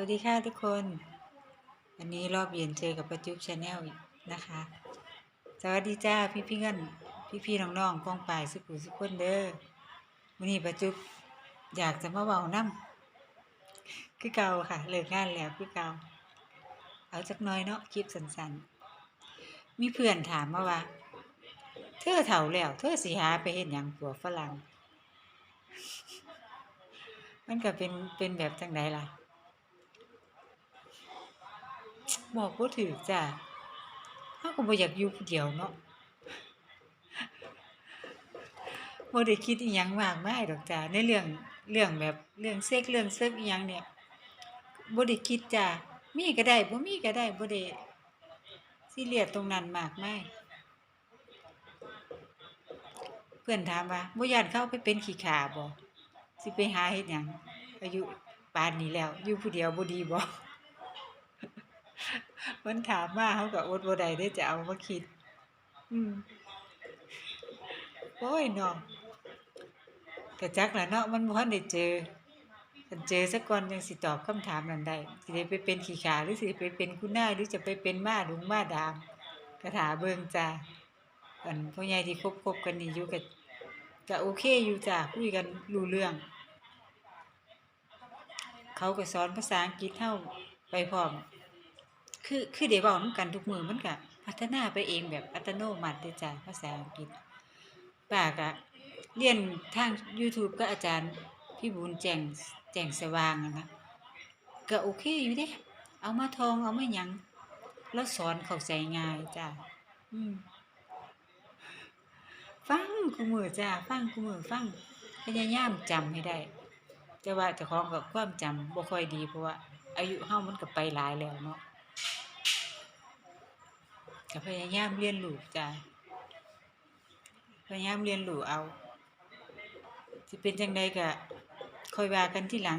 วัสดีค่ะทุกคน วันนี้รอบเย็นเจอกับประจุบชาแนลนะคะ สวัสดีจ้าพี่พี่เงินพี่พี่น้องน้องๆป้องปายสุขุสุขคนเด้อวันนี้ประจุบอยากจะมาเว้าน้ำคือเก่าค่ะเลิกงานแล้วคือเก่า เอาจักน้อยเนาะคลิปสั้นๆ มีเพื่อนถามมาว่า เธอเฒ่าแล้วเธอสิหาไปเฮ็ดหยังตัวฝรั่ง มันก็เป็นเป็นแบบจังไดล่ะ บอกบ่าถูกจ้ะเฮาก็บ่อยากอยู่ผู้เดียวเนาะบ่ได้คิดอิหยังมากมายดอกจ้ะในเรื่องเรื่องแบบเรื่องเซ็กเรื่องเซิกอิหยังเนี่ยบ่ได้คิดจ้ะมีก็ได้บ่มีก็ได้บ่ได้ซีเรียสตรงนั้นมากมายเพื่อนถามว่าบ่ย้านเข้าไปเป็นขี้ขาบ่สิไปหาเฮ็ดหยังอายุปานนี้แล้วอยู่ผู้เดียวบ่ดีบ่ มันถามมาเขาก็อดบ่ได้เด้จะเอามาคิด อืมโอ้ยเนาะก็จักล่ะเนาะมันบ่ทันได้เจอคันเจอซะก่อนจังสิตอบคำถามนั้นได้สิได้ไปเป็นขี้ขาหรือสิไปเป็นคุณนายหรือจะไปเป็นม้าดุงม้าดามก็ท่าเบิ่งจ้าอันพ่อใหญ่ที่คบๆกันนี่อยู่ก็ก็โอเคอยู่จ้าคุยกันรู้เรื่อง เขาก็สอนภาษาอังกฤษเฮาไปพร้อม คือคือได้เว้านำกันทุกมือมันก็พัฒนาไปเองแบบอัตโนมัติจ้ะภาษาอังกฤษป้าก็เรียนทาง YouTube กับอาจารย์พี่บุญแจงแจงสว่างนะก็โอเคอยู่เดะเอามาทองเอามาหยัง แล้วสอนเข้าใจง่ายจ้ะอืมฟังคุมื้อจ้ะฟังคุมื้อฟังพยายามจำให้ได้แต่ว่าเจ้าของก็ความจำบ่ค่อยดีเพราะว่าอายุเฮามันก็ไปหลายแล้วเนาะ ก็พยายามเรียนรู้จ้ะพยายามเรียนรู้เอาสิเป็นจังใดก็ค่อยว่ากันที่หลัง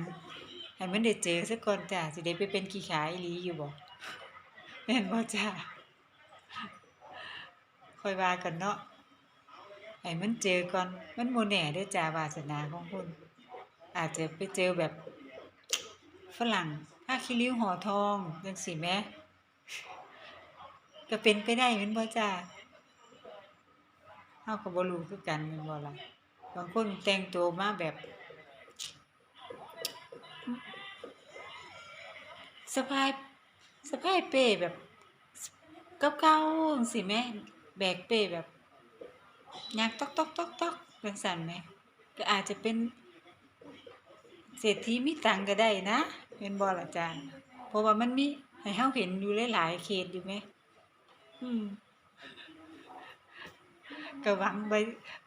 ให้มันได้เจอซะก่อนจ้ะสิได้ไปเป็นขี้ขาอีหลีอยู่บ่แม่นบ่จ้ะค่อยว่ากันเนาะให้มันเจอก่อนมันบ่แน่ด้อจ้าวาสนาของคุณอาจจะไปเจอแบบฝรั่งผ้าคีริ้วห่อทองจังซี้แหม ก็เป็นไปได้แม่นบ่จ้าเฮาก็บ่รู้คือกันแม่นบ่ล่ะบางคนแต่งตัวมาแบบสะพายสะพายเป้แบบเก่าๆจังซี้แหมแบกเป้แบบยางต๊อกๆๆๆจังซั่นแหมก็อาจจะเป็น เศรษฐีมีตังก็ได้นะแม่นบ่ล่ะจ้าเพราะว่ามันมีให้เฮาเห็นอยู่หลายๆเคสอยู่แหม อืมก็หวังไว้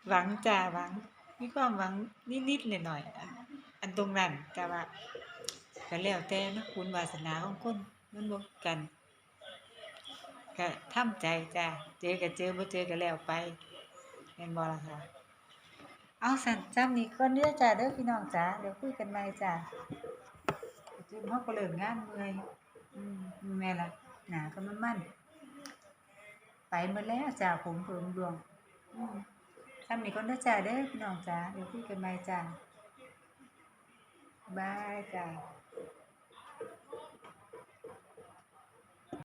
หวังจ้าหวังมีความหวังนิดๆหน่อยๆอันอันตรงนั้นแต่ว่าก็แล้วแต่นะบุญวาสนาของคนมันบ่คือกันก็ทำใจจ้าเจอก็เจอบ่เจอก็แล้วไปแม่นบ่ล่ะค่ะเอาสั่นจำนี้ก่อนเด้อจ้าเด้อพี่น้องจ๋าเดี๋ยวคุยกันใหม่จ้าจิมเฮาก็เลิกงานเมื่อยอืมแม่ล่ะหนาก็มันๆ ไปมาแล้วจ้าผมผมดวงทำหนี่ก็ได้จ้าได้พี่น้องจ้าเดี๋ยวพี่กันใหม่จ้าบายจ้า